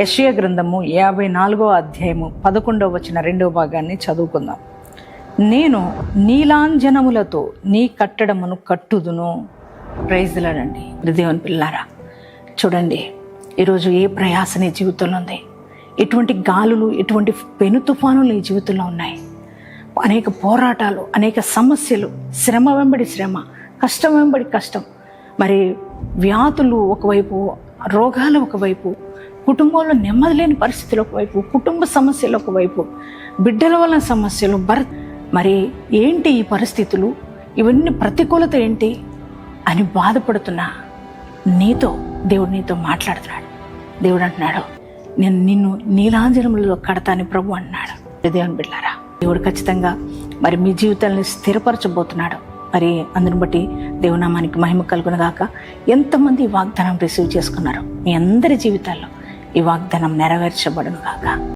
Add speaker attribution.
Speaker 1: యెషయా గ్రంథము యాభై నాలుగో అధ్యాయము పదకొండవ వచ్చిన రెండవ భాగాన్ని చదువుకుందాం. నేను నీలాంజనములతో నీ కట్టడమును కట్టుదును. ప్రైజ్లనండి దేవుని పిల్లారా చూడండి ఈరోజు ఏ ప్రయాస నీ జీవితంలో ఉంది? ఎటువంటి గాలులు ఎటువంటి పెను తుఫానులు నీ జీవితంలో ఉన్నాయి? అనేక పోరాటాలు అనేక సమస్యలు శ్రమ వెంబడి శ్రమ కష్టం వెంబడి కష్టం. మరి వ్యాధులు ఒకవైపు రోగాలు ఒకవైపు కుటుంబంలో నెమ్మది లేని పరిస్థితులు ఒకవైపు కుటుంబ సమస్యలు ఒకవైపు బిడ్డల వల్ల సమస్యలు భర్ మరి ఏంటి ఈ పరిస్థితులు? ఇవన్నీ ప్రతికూలత ఏంటి? అని బాధపడుతున్నా నీతో దేవుడు నీతో మాట్లాడుతున్నాడు. దేవుడు అంటున్నాడు నేను నిన్ను నీలాంజనములలో కడతాని ప్రభు అన్నాడు దేవుని బిడ్డారా దేవుడు ఖచ్చితంగా మరి మీ జీవితాన్ని స్థిరపరచబోతున్నాడు. మరి అందుని బట్టి దేవునామానికి మహిమ కలుగునగాక ఎంతమంది వాగ్దానం రిసీవ్ చేసుకున్నారు మీ అందరి జీవితాల్లో? ఈ వాగ్దానం నెరవేర్చబడును కాక